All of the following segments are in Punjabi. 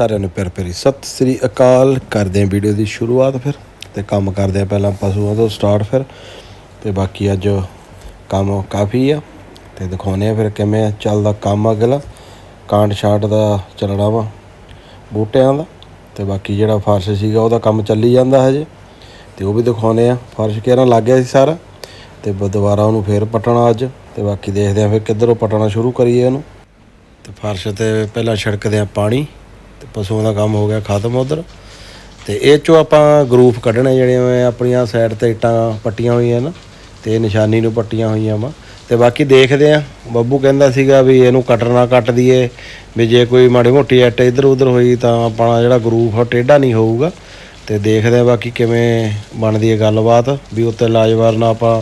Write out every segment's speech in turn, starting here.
ਸਾਰਿਆਂ ਨੂੰ ਪਿਆਰ ਭਰੀ ਸਤਿ ਸ੍ਰੀ ਅਕਾਲ। ਕਰਦੇ ਹਾਂ ਵੀਡੀਓ ਦੀ ਸ਼ੁਰੂਆਤ ਫਿਰ ਤੇ ਕੰਮ ਕਰਦੇ ਹਾਂ ਪਹਿਲਾਂ ਪਸ਼ੂਆਂ ਤੋਂ ਸਟਾਰਟ ਫਿਰ। ਤੇ ਬਾਕੀ ਅੱਜ ਕੰਮ ਕਾਫੀ ਆ ਤੇ ਦਿਖਾਉਂਦੇ ਆ ਫਿਰ ਕਿਵੇਂ ਚੱਲਦਾ ਕੰਮ ਅਗਲਾ। ਕਾਂਡ ਛਾਟ ਦਾ ਚੱਲਣਾ ਵਾ ਬੂਟਿਆਂ ਦਾ ਤੇ ਬਾਕੀ ਜਿਹੜਾ ਫਰਸ਼ ਸੀਗਾ ਉਹਦਾ ਕੰਮ ਚੱਲੀ ਜਾਂਦਾ ਹਜੇ। ਤੇ ਉਹ ਵੀ ਦਿਖਾਉਂਦੇ ਆ ਫਰਸ਼ ਕਿਹੜਾ ਲੱਗ ਗਿਆ ਸੀ ਸਾਰਾ ਤੇ ਦੁਬਾਰਾ ਉਹਨੂੰ ਫੇਰ ਪਟਣਾ ਅੱਜ ਤੇ ਬਾਕੀ ਦੇਖਦੇ ਆ ਫਿਰ ਕਿੱਧਰੋਂ ਪਟਣਾ ਸ਼ੁਰੂ ਕਰੀਏ ਇਹਨੂੰ। ਤੇ ਫਰਸ਼ ਤੇ ਪਹਿਲਾਂ ਛਿੜਕਦੇ ਆ ਪਾਣੀ। ਤੇ ਪਸ਼ੂਆਂ ਦਾ ਕੰਮ ਹੋ ਗਿਆ, ਖਤਮ ਉਧਰ। ਤੇ ਇਹ ਚੋਂ ਆਪਾਂ ਗਰੂਪ ਕੱਢਣੇ ਜਿਹੜੇ ਆਪਣੀਆਂ ਸਾਈਡ ਤੇ ਇੱਟਾਂ ਪੱਟੀਆਂ ਹੋਈਆਂ ਨਾ, ਤੇ ਨਿਸ਼ਾਨੀ ਨੂੰ ਪੱਟੀਆਂ ਹੋਈਆਂ ਵਾ। ਤੇ ਬਾਕੀ ਦੇਖਦੇ ਆ। ਬੱਬੂ ਕਹਿੰਦਾ ਸੀਗਾ ਵੀ ਇਹਨੂੰ ਕੱਟਣਾ ਕੱਟ ਦਈਏ, ਵੀ ਜੇ ਕੋਈ ਮਾੜੀ ਮੋਟੀ ਇੱਟ ਇੱਧਰ ਉੱਧਰ ਹੋਈ ਤਾਂ ਆਪਣਾ ਜਿਹੜਾ ਗਰੂਪ ਆ, ਟੇਢਾ ਨਹੀਂ ਹੋਊਗਾ। ਤੇ ਦੇਖਦੇ ਆ ਬਾਕੀ ਕਿਵੇਂ ਬਣਦੀ ਹੈ ਗੱਲਬਾਤ, ਵੀ ਉੱਤੇ ਲਾਜਵਾਰ ਨਾਲ ਆਪਾਂ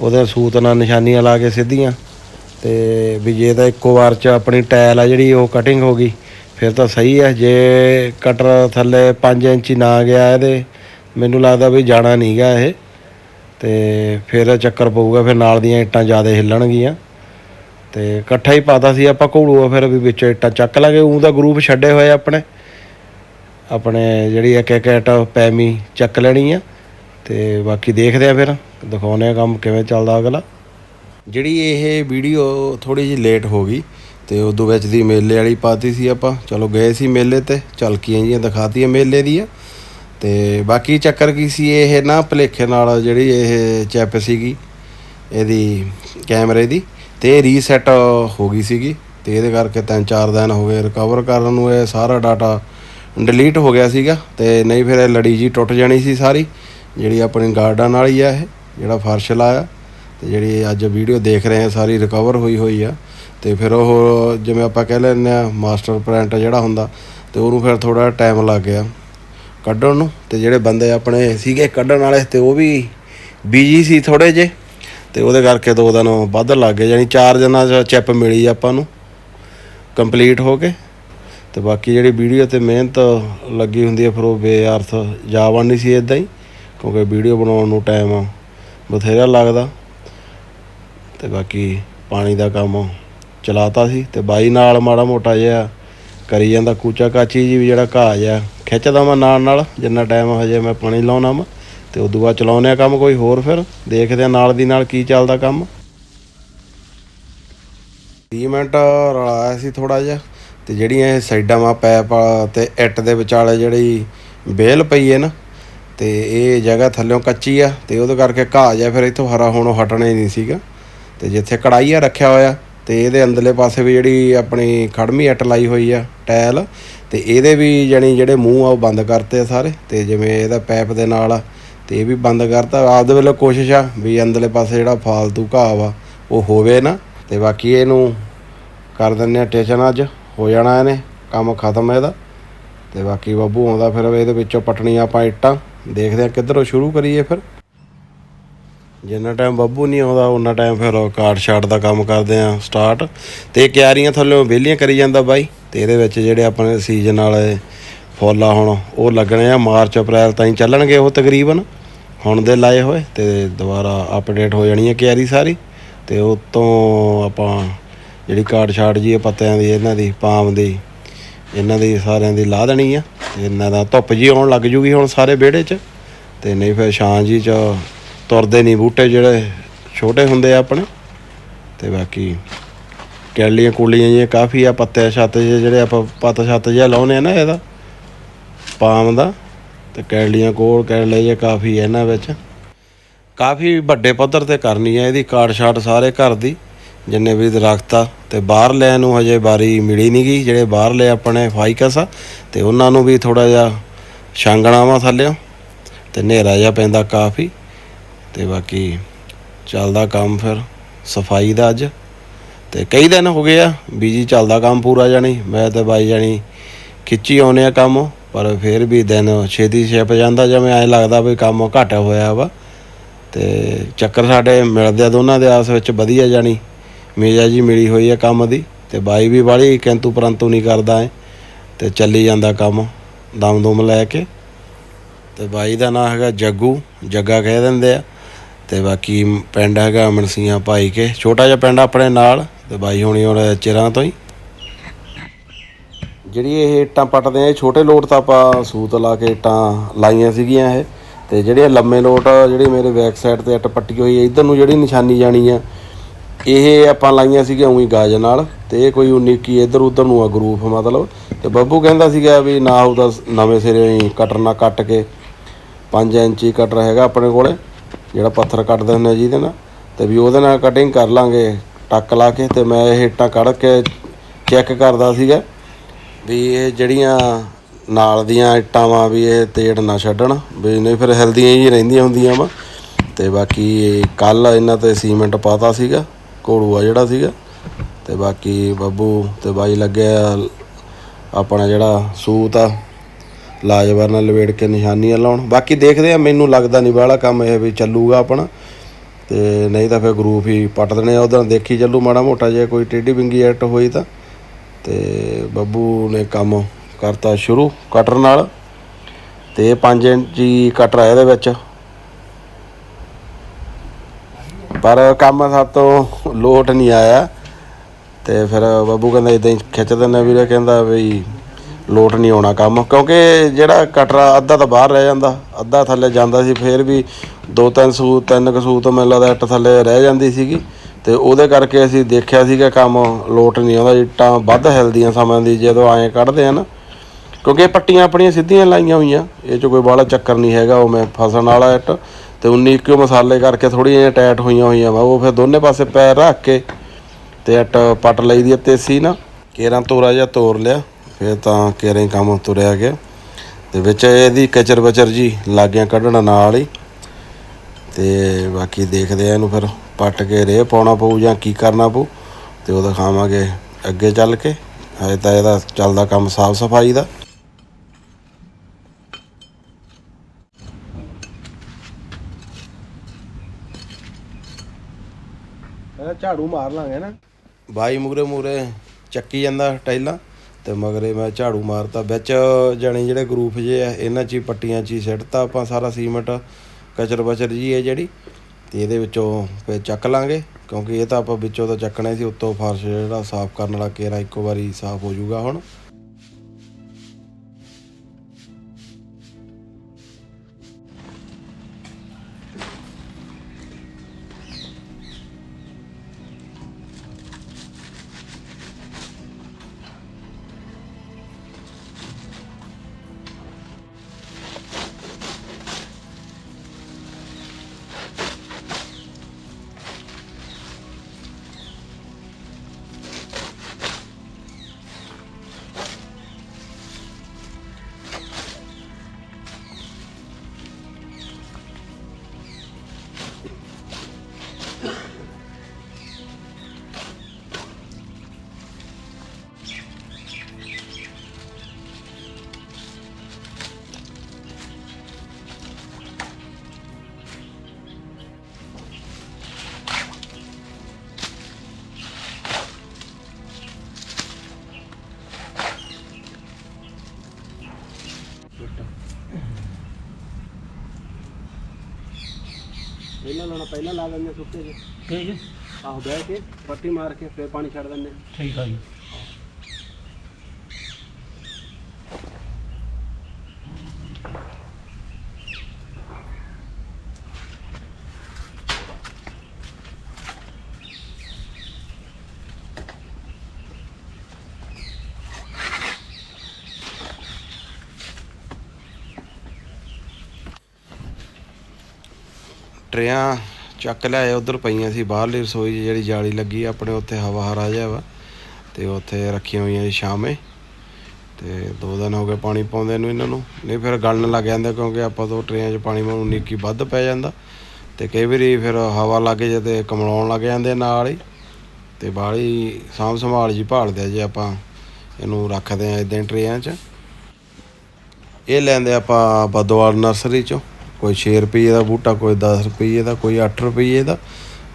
ਉਹਦੇ ਸੂਤ ਨਾਲ ਨਿਸ਼ਾਨੀਆਂ ਲਾ ਕੇ ਸਿੱਧੀਆਂ। ਤੇ ਵੀ ਜੇ ਤਾਂ ਇੱਕੋ ਵਾਰ ਚ ਆਪਣੀ ਟਾਇਲ ਆ ਜਿਹੜੀ ਉਹ ਕਟਿੰਗ ਹੋ ਗਈ ਫਿਰ ਤਾਂ ਸਹੀ ਹੈ ਜੇ ਕਟਰ ਥੱਲੇ 5 ਇੰਚੀ ਨਾ ਗਿਆ ਇਹਦੇ, ਮੈਨੂੰ ਲੱਗਦਾ ਵੀ ਜਾਣਾ ਨਹੀਂ ਨਹੀਂਗਾ ਇਹ। ਤੇ ਫਿਰ ਚੱਕਰ ਪਊਗਾ, ਫਿਰ ਨਾਲ ਦੀਆਂ ਇੱਟਾਂ ਜ਼ਿਆਦਾ ਹਿੱਲਣਗੀਆਂ। ਤੇ ਇਕੱਠਾ ਹੀ ਪਾਤਾ ਸੀ ਆਪਾਂ ਘੋੜੂਆ, ਫਿਰ ਵੀ ਵਿੱਚ ਇੱਟਾਂ ਚੱਕ ਲਾਂਗੇ। ਉਹ ਦਾ ਗਰੂਪ ਛੱਡੇ ਹੋਏ ਆਪਣੇ। ਆਪਣੇ ਜਿਹੜੀ ਇੱਕ ਇੱਕ ਇੱਟ ਪੈਮੀ ਚੱਕ ਲੈਣੀ ਆ ਤੇ ਬਾਕੀ ਦੇਖਦੇ ਆ ਫਿਰ, ਦਿਖਾਉਂਦੇ ਆ ਕੰਮ ਕਿਵੇਂ ਚੱਲਦਾ ਅਗਲਾ। ਜਿਹੜੀ ਇਹ ਵੀਡੀਓ ਥੋੜੀ ਜਿਹੀ ਲੇਟ ਹੋ ਗਈ ਤੇ ਉਦੋਂ ਵਿੱਚ ਦੀ ਮੇਲੇ ਵਾਲੀ ਪਾਤੀ ਸੀ ਆਪਾਂ। ਚਲੋ ਗਏ ਸੀ ਮੇਲੇ ਤੇ, ਝਲਕੀਆਂ ਜੀਆਂ ਦਿਖਾਤੀਆਂ ਮੇਲੇ ਦੀਆਂ। ਤੇ ਬਾਕੀ ਚੱਕਰ ਕੀ ਸੀ, ਇਹ ਨਾ ਭਲੇਖੇ ਨਾਲ ਜਿਹੜੀ ਇਹ ਚੈਪ ਸੀਗੀ, ਇਹਦੀ ਕੈਮਰੇ ਦੀ, ਤੇ ਇਹ ਰੀਸੈਟ ਹੋ ਗਈ ਸੀਗੀ। ਤੇ ਇਹਦੇ ਕਰਕੇ ਤਿੰਨ ਚਾਰ ਦਿਨ ਹੋ ਗਏ ਰਿਕਵਰ ਕਰਨ ਨੂੰ, ਇਹ ਸਾਰਾ ਡਾਟਾ ਡਿਲੀਟ ਹੋ ਗਿਆ ਸੀਗਾ। ਤੇ ਨਹੀਂ ਫਿਰ ਇਹ ਲੜੀ ਜੀ ਟੁੱਟ ਜਾਣੀ ਸੀ ਸਾਰੀ, ਜਿਹੜੀ ਆਪਣੀ ਗਾਰਡਨ ਵਾਲੀ ਆ ਇਹ, ਜਿਹੜਾ ਫਰਸ਼ ਲਾਇਆ। ਤੇ ਜਿਹੜੀ ਅੱਜ ਵੀਡੀਓ ਦੇਖ ਰਹੇ ਆ, ਸਾਰੀ ਰਿਕਵਰ ਹੋਈ ਹੋਈ ਆ। ਤੇ ਫਿਰ ਉਹ ਜਿਵੇਂ ਆਪਾਂ ਕਹਿ ਲੈਂਦੇ ਆ ਮਾਸਟਰ ਪ੍ਰਿੰਟ ਜਿਹੜਾ ਹੁੰਦਾ ਤੇ ਉਹਨੂੰ ਫਿਰ ਥੋੜਾ ਟਾਈਮ ਲੱਗ ਗਿਆ ਕੱਢਣ ਨੂੰ ਤੇ ਜਿਹੜੇ ਬੰਦੇ ਆਪਣੇ ਸੀਗੇ ਕੱਢਣ ਵਾਲੇ ਤੇ ਉਹ ਵੀ ਬੀਜੀ ਸੀ ਥੋੜੇ ਜੇ ਤੇ ਉਹਦੇ ਕਰਕੇ ਦੋ ਦਿਨ ਵੱਧ ਲੱਗ ਗਏ ਯਾਨੀ ਚਾਰ ਦਿਨਾਂ ਚ ਚਿਪ ਮਿਲੀ ਆਪਾਂ ਨੂੰ ਕੰਪਲੀਟ ਹੋ ਕੇ ਤੇ ਬਾਕੀ ਜਿਹੜੀ ਵੀਡੀਓ ਤੇ ਮਿਹਨਤ ਲੱਗੀ ਹੁੰਦੀ ਹੈ ਫਿਰ ਉਹ ਬੇਅਰਥ ਜਾ ਨਹੀਂ ਸੀ ਇਦਾਂ ਹੀ, ਕਿਉਂਕਿ ਵੀਡੀਓ ਬਣਾਉਣ ਨੂੰ ਟਾਈਮ ਬਥੇਰਾ ਲੱਗਦਾ ਤੇ ਬਾਕੀ ਪਾਣੀ ਦਾ ਕੰਮ ਚਲਾਤਾ ਸੀ ਤੇ ਬਾਈ ਨਾਲ ਮਾੜਾ ਮੋਟਾ ਜਿਹਾ ਕਰੀ ਜਾਂਦਾ ਕੂਚਾ ਕਾਚੀ ਜੀ ਵੀ ਜਿਹੜਾ ਘਾਹ ਜਿਹਾ ਖਿੱਚਦਾ ਮੈਂ ਨਾਲ ਨਾਲ, ਜਿੰਨਾ ਟਾਈਮ ਹਜੇ ਮੈਂ ਪਾਣੀ ਲਾਉਣਾ ਵਾ, ਤੇ ਉਦੋਂ ਬਾਅਦ ਚਲਾਉਂਦੇ ਆ ਕੰਮ ਕੋਈ ਹੋਰ ਫਿਰ, ਦੇਖਦੇ ਆ ਨਾਲ ਦੀ ਨਾਲ ਕੀ ਚੱਲਦਾ ਕੰਮ। 20 ਮਿੰਟ ਰਲਾਇਆ ਸੀ ਥੋੜਾ ਜਿਹਾ, ਤੇ ਜਿਹੜੀਆਂ ਇਹ ਸਾਈਡਾਂ ਮਾ ਪੈਪ ਤੇ ਇੱਟ ਦੇ ਵਿਚਾਲੇ ਜਿਹੜੀ ਬੇਲ ਪਈ ਹੈ ਨਾ, ਤੇ ਇਹ ਜਗ੍ਹਾ ਥੱਲਿਓਂ ਕੱਚੀ ਆ, ਤੇ ਉਹਦੇ ਕਰਕੇ ਘਾਹ ਜਿਹਾ ਫਿਰ ਇੱਥੋਂ ਹਰਾ ਹੋਣੋਂ ਹਟਣਾ ਹੀ ਨਹੀਂ ਸੀਗਾ, ਤੇ ਜਿੱਥੇ ਕੜਾਈਆ ਰੱਖਿਆ ਹੋਇਆ ਤੇ ਇਹਦੇ ਅੰਦਰਲੇ ਪਾਸੇ ਵੀ ਜਿਹੜੀ ਆਪਣੀ ਖੜਮੀ ਇੱਟ ਲਾਈ ਹੋਈ ਆ, ਟਾਇਲ, ਤੇ ਇਹਦੇ ਵੀ ਜਾਣੀ ਜਿਹੜੇ ਮੂੰਹ ਆ ਉਹ ਬੰਦ ਕਰਤੇ ਆ ਸਾਰੇ, ਤੇ ਜਿਵੇਂ ਇਹਦਾ ਪੈਪ ਦੇ ਨਾਲ ਆ, ਤੇ ਇਹ ਵੀ ਬੰਦ ਕਰਤਾ। ਆਪਦੇ ਵੱਲੋਂ ਕੋਸ਼ਿਸ਼ ਆ ਵੀ ਅੰਦਰਲੇ ਪਾਸੇ ਜਿਹੜਾ ਫਾਲਤੂ ਘਾਹ ਵਾ, ਉਹ ਹੋਵੇ ਨਾ। ਤੇ ਬਾਕੀ ਇਹਨੂੰ ਕਰ ਦਿੰਨੇ ਆ ਟੇਸ਼ਨ ਅੱਜ, ਹੋ ਜਾਣਾ ਇਹਨੇ, ਕੰਮ ਖਤਮ ਹੈ ਇਹਦਾ। ਤੇ ਬਾਕੀ ਬਾਬੂ ਆਉਂਦਾ ਫਿਰ ਇਹਦੇ ਵਿੱਚੋਂ ਪਟਣੀਆਂ ਆਪਾਂ ਇੱਟਾਂ, ਦੇਖਦੇ ਆ ਕਿੱਧਰੋਂ ਸ਼ੁਰੂ ਕਰੀਏ ਫਿਰ। ਜਿੰਨਾ ਟਾਈਮ ਬੱਬੂ ਨਹੀਂ ਆਉਂਦਾ ਉਹਨਾਂ ਟਾਈਮ ਫਿਰ ਉਹ ਕਾਰਡ ਸ਼ਾਟ ਦਾ ਕੰਮ ਕਰਦੇ ਆ ਸਟਾਰਟ ਤੇ ਕਿਆਰੀਆਂ ਥੱਲੇ ਵਿਹਲੀਆਂ ਕਰੀ ਜਾਂਦਾ ਬਾਈ। ਤੇ ਇਹਦੇ ਵਿੱਚ ਜਿਹੜੇ ਆਪਣੇ ਸੀਜ਼ਨ ਵਾਲੇ ਫੁੱਲ ਆ ਹੁਣ, ਉਹ ਲੱਗਣੇ ਆ, ਮਾਰਚ, ਅਪ੍ਰੈਲ ਤਾਈਂ ਚੱਲਣਗੇ ਉਹ ਤਕਰੀਬਨ। ਹੁਣ ਦੇ ਲਾਏ ਹੋਏ, ਤੇ ਦੁਬਾਰਾ ਅਪਡੇਟ ਹੋ ਜਾਣੀ ਹੈ ਕਿਆਰੀ ਸਾਰੀ। ਤੇ ਉਹ ਤੋਂ ਆਪਾਂ ਜਿਹੜੀ ਕਾਰਡ ਸ਼ਾਟ ਜੀ ਇਹ ਪੱਤਿਆਂ ਦੀ, ਇਹਨਾਂ ਦੀ, ਪਾਮ ਦੀ, ਇਹਨਾਂ ਦੀ ਸਾਰਿਆਂ ਦੀ ਲਾ ਦੇਣੀ ਆ। ਤੇ ਇਹਨਾਂ ਦਾ ਧੁੱਪ ਜੀ ਆਉਣ ਲੱਗ ਜੂਗੀ ਹੁਣ ਸਾਰੇ ਵਿਹੜੇ 'ਚ। ਤੇ ਨਹੀਂ ਫਿਰ ਛਾਂ ਜੀ 'ਚ ਤੁਰਦੇ ਨਹੀਂ ਬੂਟੇ ਜਿਹੜੇ ਛੋਟੇ ਹੁੰਦੇ ਆ ਆਪਣੇ। ਤੇ ਬਾਕੀ ਕੈਲੀਆਂ ਕੁਲੀਆਂ ਜਿਹੀਆਂ ਕਾਫੀ ਆ, ਪੱਤੇ ਛੱਤ ਜਿਹੇ ਜਿਹੜੇ ਆਪਾਂ ਪੱਤ ਛੱਤ ਜਿਹਾ ਲਾਉਨੇ ਆ ਨਾ ਇਹਦਾ, ਪਾਮ ਦਾ, ਤੇ ਕੈਲੀਆਂ ਕੋਲ ਕੈਲੇ ਜੇ ਕਾਫੀ ਆ ਇਹਨਾਂ ਵਿੱਚ। ਕਾਫੀ ਵੱਡੇ ਪੱਧਰ ਤੇ ਕਰਨੀ ਹੈ ਇਹਦੀ ਕਾਟ ਸ਼ਾਟ ਸਾਰੇ ਘਰ ਦੀ, ਜਿੰਨੇ ਵੀ ਦਰਖਤ ਆ, ਤੇ ਬਾਹਰ ਲੈ ਨੂੰ ਹਜੇ ਬਾਰੀ ਮਿਲੀ ਨਹੀਂ ਗਈ ਜਿਹੜੇ ਬਾਹਰ ਲੈ ਆਪਣੇ ਫਾਈਕਸ ਆ, ਤੇ ਉਹਨਾਂ ਨੂੰ ਵੀ ਥੋੜਾ ਜਿਹਾ ਛਾਂਗਣਾ ਵਾ ਥੱਲਿਓ, ਤੇ ਹਨੇਰਾ ਜਿਹਾ ਪੈਂਦਾ ਕਾਫੀ। ਤੇ ਬਾਕੀ ਚੱਲਦਾ ਕੰਮ ਫਿਰ, ਸਫ਼ਾਈ ਦਾ ਅੱਜ। ਤੇ ਕਈ ਦਿਨ ਹੋ ਗਏ ਆ, ਬੀਜੀ ਚੱਲਦਾ ਕੰਮ ਪੂਰਾ ਜਾਣੀ, ਮੈਂ ਤੇ ਬਾਈ ਜਾਣੀ ਖਿੱਚੀ ਆਉਨੇ ਆ ਕੰਮ, ਪਰ ਫਿਰ ਵੀ ਦਿਨ ਛੇਤੀ ਛਿਪ ਜਾਂਦਾ, ਜਿਵੇਂ ਐਂ ਲੱਗਦਾ ਵੀ ਕੰਮ ਘੱਟ ਹੋਇਆ ਵਾ। ਤੇ ਚੱਕਰ ਸਾਡੇ ਮਿਲਦੇ ਆ ਦੋਨਾਂ ਦੇ ਆਸ ਵਿੱਚ ਵਧੀਆ ਜਾਣੀ, ਮੇਜਾ ਜੀ ਮਿਲੀ ਹੋਈ ਹੈ ਕੰਮ ਦੀ, ਤੇ ਬਾਈ ਵੀ ਬਾੜੀ ਕਿੰਤੂ ਪਰੰਤੂ ਨਹੀਂ ਕਰਦਾ ਐ, ਤੇ ਚੱਲੀ ਜਾਂਦਾ ਕੰਮ ਦਮ ਦੁਮ ਲੈ ਕੇ। ਤੇ ਬਾਈ ਦਾ ਨਾਮ ਹੈਗਾ ਜੱਗੂ, ਜੱਗਾ ਕਹਿ ਦਿੰਦੇ ਆ। ਤੇ ਬਾਕੀ ਪਿੰਡ ਹੈਗਾ ਮਨਸੀਆਂ ਭਾਈ ਕੇ। ਛੋਟਾ ਜਿਹਾ ਪਿੰਡ ਆਪਣੇ ਨਾਲ ਤੇ ਬਾਈ ਹੁਣੀ ਹੁਣ ਚਿਰਾਂ ਤੋਂ ਹੀ। ਜਿਹੜੀ ਇਹ ਇੱਟਾਂ ਪੱਟਦੇ ਆ, ਇਹ ਛੋਟੇ ਲੋਟ ਤਾਂ ਆਪਾਂ ਸੂਤ ਲਾ ਕੇ ਇੱਟਾਂ ਲਾਈਆਂ ਸੀਗੀਆਂ ਇਹ। ਤੇ ਜਿਹੜੇ ਲੰਮੇ ਲੋਟ ਜਿਹੜੀ ਮੇਰੇ ਬੈਕ ਸਾਈਡ ਤੇ ਇੱਟ ਪੱਟੀ ਹੋਈ ਹੈ ਇਧਰ ਨੂੰ ਜਿਹੜੀ ਨਿਸ਼ਾਨੀ ਜਾਣੀ ਆ, ਇਹ ਆਪਾਂ ਲਾਈਆਂ ਸੀਗੀਆਂ ਉਹੀ ਗਾਜ ਨਾਲ। ਤੇ ਇਹ ਕੋਈ 19 ਕੀ ਇਧਰ ਉਧਰ ਨੂੰ ਆ ਗਰੂਪ ਮਤਲਬ। ਤੇ ਬੱਬੂ ਕਹਿੰਦਾ ਸੀਗਾ ਵੀ ਨਾ ਉਹਦਾ ਨਵੇਂ ਸਿਰੇ ਹੀ ਕਟਰ ਨਾ ਕੱਟ ਕੇ। 5 ਇੰਚੀ ਕਟਰ ਹੈਗਾ ਆਪਣੇ ਕੋਲੇ। ਜਿਹੜਾ ਪੱਥਰ ਕੱਟਦੇ ਹੁੰਦੇ ਆ ਜਿਹਦੇ ਨਾਲ, ਤੇ ਵੀ ਉਹਦੇ ਨਾਲ ਕਟਿੰਗ ਕਰ ਲਾਂਗੇ, ਟੱਕ ਲਾ ਕੇ, ਤੇ ਮੈਂ ਇਹ ਇੱਟਾਂ ਕੱਢ ਕੇ ਚੈੱਕ ਕਰਦਾ ਸੀਗਾ ਵੀ ਇਹ ਜਿਹੜੀਆਂ ਨਾਲ ਦੀਆਂ ਇੱਟਾਂ ਵਾ ਵੀ ਇਹ ਤੇੜ ਨਾ ਛੱਡਣ, ਵੀ ਨਹੀਂ ਫਿਰ ਹੈਲਦੀਆਂ ਹੀ ਰਹਿੰਦੀਆਂ ਹੁੰਦੀਆਂ ਵਾ। ਤੇ ਬਾਕੀ ਕੱਲ ਇਹਨਾਂ ਤੇ ਸੀਮੈਂਟ ਪਾਤਾ ਸੀਗਾ, ਘੋੜੂਆ ਜਿਹੜਾ ਸੀਗਾ, ਤੇ ਬਾਕੀ ਬੱਬੂ ਤੇ ਬਾਈ ਲੱਗਿਆ ਆਪਣਾ ਜਿਹੜਾ ਸੂਤ ਆ ਲਾਜਵਰ ਨਾਲ ਲਵੇੜ ਕੇ ਨਿਸ਼ਾਨੀਆਂ ਲਾਉਣ। ਬਾਕੀ ਦੇਖਦੇ ਆ, ਮੈਨੂੰ ਲੱਗਦਾ ਨਹੀਂ ਬਾਹਲਾ ਕੰਮ ਇਹ ਵੀ ਚੱਲੂਗਾ ਆਪਣਾ। ਤੇ ਨਹੀਂ ਤਾਂ ਫਿਰ ਗਰੂਪ ਹੀ ਪੱਟ ਦੇਣੇ ਆ ਉਧਰ ਦੇਖੀ ਚੱਲੂ ਮਾੜਾ ਮੋਟਾ, ਜੇ ਕੋਈ ਟੇਢੀ ਵਿੰਗੀ ਐਟ ਹੋਈ ਤਾਂ। ਤੇ ਬੱਬੂ ਨੇ ਕੰਮ ਕਰਤਾ ਸ਼ੁਰੂ ਕਟਰ ਨਾਲ। ਤੇ 5 ਇੰਚੀ ਕਟਰ ਆ ਇਹਦੇ ਵਿੱਚ। ਪਰ ਕੰਮ ਸਾਤੋਂ ਲੋਟ ਨਹੀਂ ਆਇਆ। ਤੇ ਫਿਰ ਬੱਬੂ ਕਹਿੰਦਾ ਇਦਾਂ ਹੀ ਖਿੱਚ ਦਿੰਦਾ ਵੀਰੇ, ਕਹਿੰਦਾ ਵੀ ਲੋਟ ਨਹੀਂ ਆਉਣਾ ਕੰਮ, ਕਿਉਂਕਿ ਜਿਹੜਾ ਕਟਰਾ ਅੱਧਾ ਤਾਂ ਬਾਹਰ ਰਹਿ ਜਾਂਦਾ, ਅੱਧਾ ਥੱਲੇ ਜਾਂਦਾ ਸੀ, ਫਿਰ ਵੀ ਦੋ ਤਿੰਨ ਸੂ ਤਿੰਨ ਕੁ ਤੋਂ ਮੈਨੂੰ ਲੱਗਦਾ ਇੱਟ ਥੱਲੇ ਰਹਿ ਜਾਂਦੀ ਸੀਗੀ। ਤੇ ਉਹਦੇ ਕਰਕੇ ਅਸੀਂ ਦੇਖਿਆ ਸੀਗਾ ਕੰਮ ਲੋਟ ਨਹੀਂ ਆਉਂਦਾ, ਇੱਟਾਂ ਵੱਧ ਹਿਲਦੀਆਂ ਸਮੇਂ ਦੀ, ਜਦੋਂ ਐਂ ਕੱਢਦੇ ਆ ਨਾ। ਕਿਉਂਕਿ ਇਹ ਪੱਟੀਆਂ ਆਪਣੀਆਂ ਸਿੱਧੀਆਂ ਲਾਈਆਂ ਹੋਈਆਂ, ਇਹ 'ਚ ਕੋਈ ਬਾਹਲਾ ਚੱਕਰ ਨਹੀਂ ਹੈਗਾ, ਉਹ ਮੈਂ ਫਸਣ ਵਾਲਾ ਇੱਟ। ਤੇ 19 ਕਿਉਂ ਮਸਾਲੇ ਕਰਕੇ ਥੋੜੀਆਂ ਜਿਹੀਆਂ ਟਾਈਟ ਹੋਈਆਂ ਹੋਈਆਂ ਵਾ, ਉਹ ਫਿਰ ਦੋਨੇ ਪਾਸੇ ਪੈਰ ਰੱਖ ਕੇ ਤੇ ਇੱਟ ਪੱਟ ਲਈ ਦੀ ਆ, ਤੇਸੀ ਨਾ। ਕੇਰਾਂ ਤੋਰਾ ਜਿਹਾ ਤੋੜ ਲਿਆ। ਫਿਰ ਤਾਂ ਕੇਰਾਂ ਹੀ ਕੰਮ ਤੁਰਿਆ ਗਿਆ। ਤੇ ਵਿੱਚ ਇਹਦੀ ਕਚਰ ਬਚਰ ਜੀ ਲਾਗਿਆਂ ਕੱਢਣ ਨਾਲ ਹੀ। ਤੇ ਬਾਕੀ ਦੇਖਦੇ ਆ ਇਹਨੂੰ ਫਿਰ ਪੱਟ ਕੇ ਰੇ ਪਾਉਣਾ ਪਊ ਜਾਂ ਕੀ ਕਰਨਾ ਪਊ। ਤੇ ਉਹ ਦਿਖਾਵਾਂਗੇ ਅੱਗੇ ਚੱਲ ਕੇ। ਹਜੇ ਤਾਂ ਇਹਦਾ ਚੱਲਦਾ ਕੰਮ ਸਾਫ਼ ਸਫ਼ਾਈ ਦਾ। ਇਹ ਝਾੜੂ ਮਾਰ ਲਾਂਗੇ ਨਾ। ਬਾਈ ਮੂਰੇ ਮੂਰੇ ਚੱਕੀ ਜਾਂਦਾ ਟਾਈਲਾਂ। ਤੇ ਮਗਰੇ ਮੈਂ ਝਾੜੂ ਮਾਰਤਾ। ਵਿੱਚ ਜਾਣੀ ਜਿਹੜੇ ਗਰੂਪ ਜੇ ਆ, ਇਹਨਾਂ 'ਚ ਹੀ ਪੱਟੀਆਂ 'ਚ ਹੀ ਸਿੱਟਤਾ ਆਪਾਂ ਸਾਰਾ ਸੀਮੈਂਟ, ਕਚਰ ਬਚਰ ਜੀ ਹੈ ਜਿਹੜੀ, ਤੇ ਇਹਦੇ ਵਿੱਚੋਂ ਫਿਰ ਚੱਕ ਲਾਂਗੇ, ਕਿਉਂਕਿ ਇਹ ਤਾਂ ਆਪਾਂ ਵਿੱਚੋਂ ਤਾਂ ਚੱਕਣਾ ਸੀ, ਉੱਤੋਂ ਫਰਸ਼ ਜਿਹੜਾ ਸਾਫ਼ ਕਰਨ ਵਾਲਾ ਕੇਰਾ ਇੱਕੋ ਵਾਰੀ ਸਾਫ਼ ਹੋ ਜਾਊਗਾ ਹੁਣ। ਪਹਿਲਾਂ ਲਾਣਾ ਪਹਿਲਾਂ ਲਾ ਦਿੰਦੇ ਸੁੱਕੇ ਜੇ। ਠੀਕ ਹੈ ਆਹ ਬਹਿ ਕੇ ਪੱਟੀ ਮਾਰ ਕੇ ਫਿਰ ਪਾਣੀ ਛੱਡ ਦਿੰਦੇ। ਠੀਕ ਆ ਜੀ। ਟਰੇਆਂ ਚੱਕ ਲਿਆਏ, ਉਧਰ ਪਈਆਂ ਸੀ, ਬਾਹਰਲੀ ਰਸੋਈ 'ਚ ਜਿਹੜੀ ਜਾਲੀ ਲੱਗੀ ਆਪਣੇ ਉੱਥੇ ਹਵਾ ਹਰਾ ਜਿਹਾ ਵਾ, ਤੇ ਉੱਥੇ ਰੱਖੀਆਂ ਹੋਈਆਂ ਸੀ ਸ਼ਾਮੇ ਤੇ ਦੋ ਦਿਨ ਹੋ ਗਏ ਪਾਣੀ ਪਾਉਂਦੇ ਨੂੰ ਇਹਨਾਂ ਨੂੰ। ਨਹੀਂ ਫਿਰ ਗਲਣ ਲੱਗ ਜਾਂਦਾ ਕਿਉਂਕਿ ਆਪਾਂ ਤੋਂ ਟਰੇਆਂ 'ਚ ਪਾਣੀ ਨੂੰ ਨਿੱਕੀ ਵੱਧ ਪੈ ਜਾਂਦਾ। ਤੇ ਕਈ ਵਾਰੀ ਫਿਰ ਹਵਾ ਲੱਗ ਜੇ ਤੇ ਕਮਲਾਉਣ ਲੱਗ ਜਾਂਦੇ ਨਾਲ ਹੀ। ਤੇ ਬਾਹਲੀ ਸਾਂਭ ਸੰਭਾਲ ਜੀ ਭਾਲਦੇ ਆ ਜੇ ਆਪਾਂ ਇਹਨੂੰ ਰੱਖਦੇ ਆ ਇਦਾਂ ਟਰੇਆਂ 'ਚ। ਇਹ ਲੈਂਦੇ ਆਪਾਂ ਬਦੋਵਾਲ ਨਰਸਰੀ 'ਚੋਂ। ਕੋਈ 6 ਰੁਪਏ ਦਾ ਬੂਟਾ, ਕੋਈ 10 ਰੁਪਏ ਦਾ, ਕੋਈ 8 ਰੁਪਏ ਦਾ,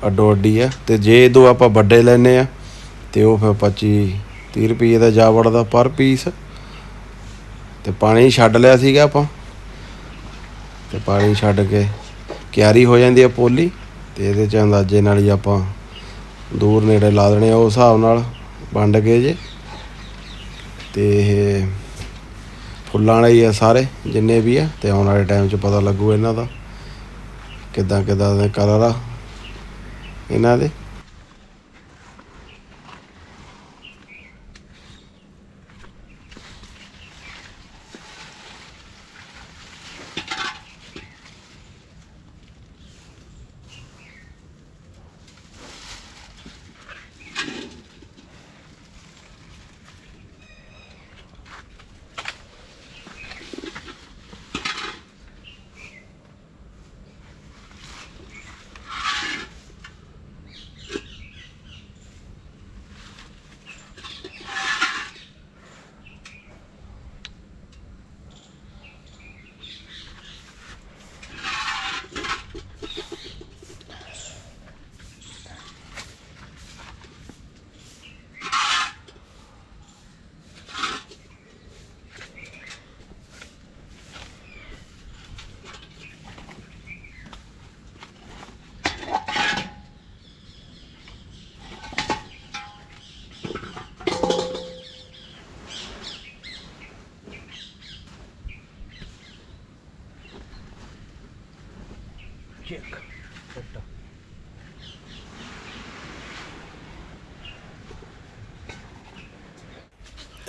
ਅੱਡੋ ਅੱਡੀ ਆ। ਤੇ ਜੇ ਦੋ ਆਪਾਂ ਵੱਡੇ ਲੈਨੇ ਆ, ਤੇ ਉਹ ਫਿਰ 25 30 ਰੁਪਏ ਦਾ ਜਾ ਵੜਦਾ ਪਰ ਪੀਸ। ਤੇ ਪਾਣੀ ਛੱਡ ਲਿਆ ਸੀਗਾ ਆਪਾਂ। ਤੇ ਪਾਣੀ ਛੱਡ ਕੇ ਕਿਆਰੀ ਹੋ ਜਾਂਦੀ ਆ ਪੋਲੀ, ਤੇ ਇਹਦੇ ਚ ਅੰਦਾਜ਼ੇ ਨਾਲ ਹੀ ਆਪਾਂ ਦੂਰ ਨੇੜੇ ਲਾ ਦੇਣੇ ਆ, ਉਸ ਹਿਸਾਬ ਨਾਲ ਵੰਡ ਕੇ ਜੇ। ਤੇ ਇਹ ਫੁੱਲਾਂ ਵਾਲੇ ਹੀ ਆ ਸਾਰੇ, ਜਿੰਨੇ ਵੀ ਆ, ਤੇ ਆਉਣ ਵਾਲੇ ਟਾਈਮ 'ਚ ਪਤਾ ਲੱਗੂ ਇਹਨਾਂ ਦਾ ਕਿੱਦਾਂ ਕਿੱਦਾਂ ਦੇ ਕਲਰ ਆ ਇਹਨਾਂ ਦੇ।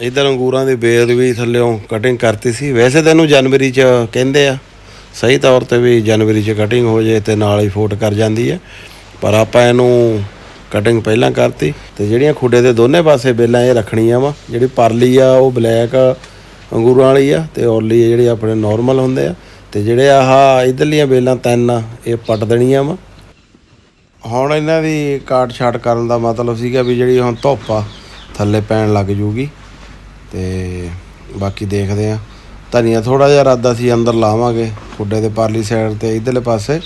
ਇਧਰ ਅੰਗੂਰਾਂ ਦੀ ਬੇਲ ਵੀ ਥੱਲਿਓਂ ਕਟਿੰਗ ਕਰਤੀ ਸੀ। ਵੈਸੇ ਤਾਂ ਇਹਨੂੰ ਜਨਵਰੀ ਚ ਕਹਿੰਦੇ ਆ, ਸਹੀ ਤੌਰ ਤੇ ਵੀ ਜਨਵਰੀ ਚ ਕਟਿੰਗ ਹੋ ਜੇ ਤੇ ਨਾਲ ਹੀ ਫੋਟ ਕਰ ਜਾਂਦੀ ਹੈ। ਪਰ ਆਪਾਂ ਇਹਨੂੰ ਕਟਿੰਗ ਪਹਿਲਾਂ ਕਰਤੀ ਤੇ ਜਿਹੜੀਆਂ ਖੁੱਡੇ ਦੇ ਦੋਨੇ ਪਾਸੇ ਬੇਲਾਂ ਇਹ ਰੱਖਣੀਆਂ ਵਾ, ਜਿਹੜੀ ਪਰਲੀ ਆ ਉਹ ਬਲੈਕ ਅੰਗੂਰਾਂ ਵਾਲੀ ਆ ਤੇ ਔਰਲੀ ਜਿਹੜੀ ਆਪਣੇ ਨਾਰਮਲ ਹੁੰਦੇ ਆ। ਤੇ ਜਿਹੜੇ ਆਹ ਇਧਰਲੀਆਂ ਬੇਲਾਂ ਤਿੰਨ ਆ, ਇਹ ਪੱਟ ਦੇਣੀਆਂ ਵਾ। ਹੁਣ ਇਹਨਾਂ ਦੀ ਕਾਟ ਛਾਟ ਕਰਨ ਦਾ ਮਤਲਬ ਸੀਗਾ ਵੀ ਜਿਹੜੀ ਹੁਣ ਧੁੱਪ ਆ, ਥੱਲੇ ਪੈਣ ਲੱਗ ਜੂਗੀ। ਤੇ ਬਾਕੀ ਦੇਖਦੇ ਆ। ਧਨੀਆ ਥੋੜਾ ਜਿਹਾ ਇਰਾਦਾ ਸੀ ਅੰਦਰ ਲਾਵਾਂਗੇ, ਖੁੱਡੇ ਦੇ ਪਰਲੀ ਸਾਈਡ ਤੇ ਇਧਰਲੇ ਪਾਸੇ।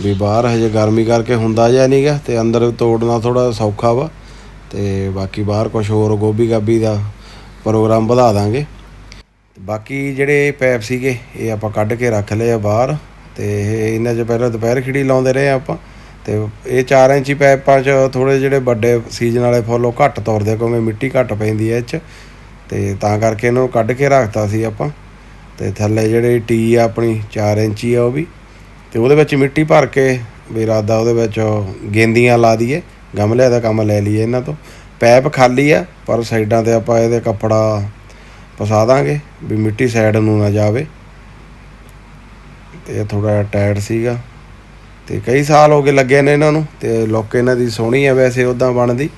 ਵੀ ਬਾਹਰ ਹਜੇ ਗਰਮੀ ਕਰਕੇ ਹੁੰਦਾ ਜਾਂ ਨਹੀਂਗਾ ਤੇ ਅੰਦਰ ਤੋੜਨਾ ਥੋੜਾ ਸੌਖਾ ਵਾ। ਤੇ ਬਾਕੀ ਬਾਹਰ ਕੁਝ ਹੋਰ ਗੋਭੀ ਗਾਬੀ ਦਾ ਪ੍ਰੋਗਰਾਮ ਵਧਾ ਦਾਂਗੇ। ਬਾਕੀ ਜਿਹੜੇ ਪੈਪ ਸੀਗੇ, ਇਹ ਆਪਾਂ ਕੱਢ ਕੇ ਰੱਖ ਲਏ ਆ ਬਾਹਰ ਤੇ ਇਹਨਾਂ 'ਚ ਪਹਿਲਾਂ ਦੁਪਹਿਰ ਖਿੜੀ ਲਾਉਂਦੇ ਰਹੇ ਆਪਾਂ ਤੇ ਇਹ 4 ਇੰਚੀ ਪੈਪਾਂ 'ਚ ਥੋੜੇ ਜਿਹੜੇ ਵੱਡੇ ਸੀਜ਼ਨ ਵਾਲੇ ਫੁੱਲ, ਉਹ ਘੱਟ ਤੋਰਦੇ ਕਿਉਂਕਿ ਮਿੱਟੀ ਘੱਟ ਪੈਂਦੀ ਹੈ ਇਹ 'ਚ ਤੇ ਤਾਂ ਕਰਕੇ ਇਹਨਾਂ ਨੂੰ ਕੱਢ ਕੇ ਰੱਖਤਾ ਸੀ ਆਪਾਂ ਤੇ ਥੱਲੇ ਜਿਹੜੇ ਟੀ ਆ ਆਪਣੀ 4 ਇੰਚੀ ਆ ਉਹ ਵੀ ਤੇ ਉਹਦੇ ਵਿੱਚ ਮਿੱਟੀ ਭਰ ਕੇ ਵੀ ਇਰਾਦਾ ਉਹਦੇ ਵਿੱਚ ਗੇਂਦੀਆਂ ਲਾ ਦਈਏ, ਗਮਲਿਆਂ ਦਾ ਕੰਮ ਲੈ ਲਈਏ ਇਹਨਾਂ ਤੋਂ। ਪੈਪ ਖਾਲੀ ਆ, ਪਰ ਸਾਈਡਾਂ ਤੇ ਆਪਾਂ ਇਹਦੇ ਕੱਪੜਾ ਪਸਾ ਦਾਂਗੇ, ਵੀ ਮਿੱਟੀ ਸਾਈਡ ਨੂੰ ਨਾ ਜਾਵੇ। ਤੇ ਥੋੜਾ ਟਾਇਟ ਸੀਗਾ। ਤੇ ਕਈ ਸਾਲ ਹੋ ਗਏ ਲੱਗੇ ਨੇ ਇਹਨਾਂ ਨੂੰ, ਤੇ ਲੋਕ ਇਹਨਾਂ ਦੀ ਸੋਹਣੀ ਆ ਵੈਸੇ ਉਦਾਂ ਬਣਦੀ।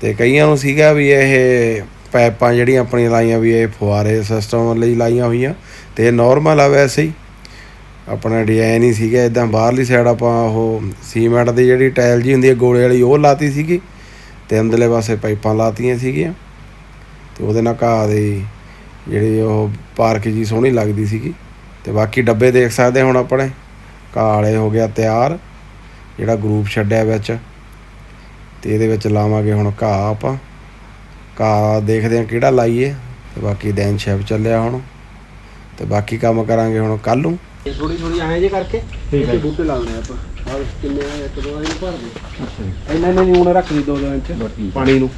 ਤੇ ਕਈਆਂ ਨੂੰ ਸੀਗਾ ਵੀ ਇਹ ਪਾਈਪਾਂ ਜਿਹੜੀਆਂ ਆਪਣੀਆਂ ਲਾਈਆਂ ਵੀ ਇਹ ਫੁਆਰੇ ਸਿਸਟਮ ਲਈ ਲਾਈਆਂ ਹੋਈਆਂ, ਤੇ ਇਹ ਨਾਰਮਲ ਆ ਵੈਸੇ ਹੀ। ਆਪਣਾ ਡਿਜ਼ਾਈਨ ਹੀ ਸੀਗਾ ਇਦਾਂ ਬਾਹਰਲੀ ਸਾਈਡ ਆਪਾਂ ਉਹ ਸੀਮੈਂਟ ਦੀ ਜਿਹੜੀ ਟਾਇਲ ਜੀ ਹੁੰਦੀ ਹੈ, ਗੋਲੇ ਵਾਲੀ ਉਹ ਲਾਤੀ ਸੀਗੀ। ਤੇ ਅੰਦਰਲੇ ਪਾਸੇ ਪਾਈਪਾਂ ਲਾਤੀਆਂ ਸੀਗੀਆਂ। ਤੇ ਉਹਦੇ ਨਾਲ ਘਾਹ ਦੀ ਜਿਹੜੀ ਉਹ ਪਾਰਕ ਜੀ ਸੋਹਣੀ ਲੱਗਦੀ ਸੀਗੀ। ਤੇ ਬਾਕੀ ਡੱਬੇ ਦੇਖ ਸਕਦੇ ਹੁਣ ਆਪਣੇ। ਘਾਹ ਵਾਲੇ ਹੋ ਗਿਆ ਤਿਆਰ। ਜਿਹੜਾ ਗਰੂਪ ਛੱਡਿਆ ਵਿੱਚ। ਤੇ ਇਹਦੇ ਵਿੱਚ ਲਾਵਾਂਗੇ ਹੁਣ ਘਾਹ ਆਪਾਂ। ਘਾਹ ਦੇਖਦੇ ਆ ਕਿਹੜਾ ਲਾਈਏ। ਤੇ ਬਾਕੀ ਦਿਨ ਸ਼ਿਪ ਚੱਲਿਆ ਹੁਣ। ਤੇ ਬਾਕੀ ਕੰਮ ਕਰਾਂਗੇ ਹੁਣ ਕੱਲ ਨੂੰ। ਥੋੜੀ ਥੋੜੀ ਐਂ ਜੇ ਕਰਕੇ। ਠੀਕ ਹੈ। ਇੱਥੇ ਬੂਟੇ ਲਾਉਣੇ ਆਪਾਂ। ਆਹ ਕਿੰਨੇ ਆ? ਇੱਕ ਦੋ ਇੰਚ ਭਰ ਦੇ। ਅੱਛਾ ਜੀ। ਇੰਨਾ ਇੰਨਾ ਨਿਊਨ ਰੱਖ ਦੀ ਦੋ ਦੋ ਇੰਚ। ਹੈ। ਪਾਣੀ ਨੂੰ।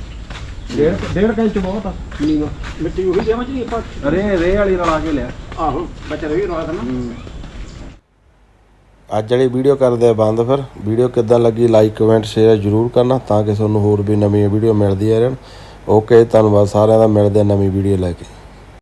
ਡੇਢ ਡੇਢ ਕੁ ਇੰਚ ਬਹੁਤ ਆ। ਨੀਵਾ। ਮਿੱਟੀ ਉਹੀ ਦੇਵਾਂ ਜੀ ਆਪਾਂ? ਰੇ ਰੇ ਵਾਲੀ ਰਲਾ ਕੇ ਲਿਆ। ਆਹੋ ਬੱਚਾ ਰਹੀ ਰਾਤ ਨਾ ਅੱਜ ਵਾਲੀ ਵੀਡੀਓ ਕਰਦੇ ਆ ਬੰਦ ਫਿਰ। ਵੀਡੀਓ ਕਿੱਦਾਂ ਲੱਗੀ ਲਾਈਕ ਕਮੈਂਟ ਸ਼ੇਅਰ ਜਰੂਰ ਕਰਨਾ ਤਾਂ ਕਿ ਤੁਹਾਨੂੰ ਹੋਰ ਵੀ ਨਵੀਆਂ ਵੀਡੀਓ ਮਿਲਦੀਆਂ ਰਹਿਣ। ਓਕੇ ਧੰਨਵਾਦ ਸਾਰਿਆਂ ਦਾ। ਮਿਲਦੇ ਆ ਨਵੀਂ ਵੀਡੀਓ ਲੈ ਕੇ।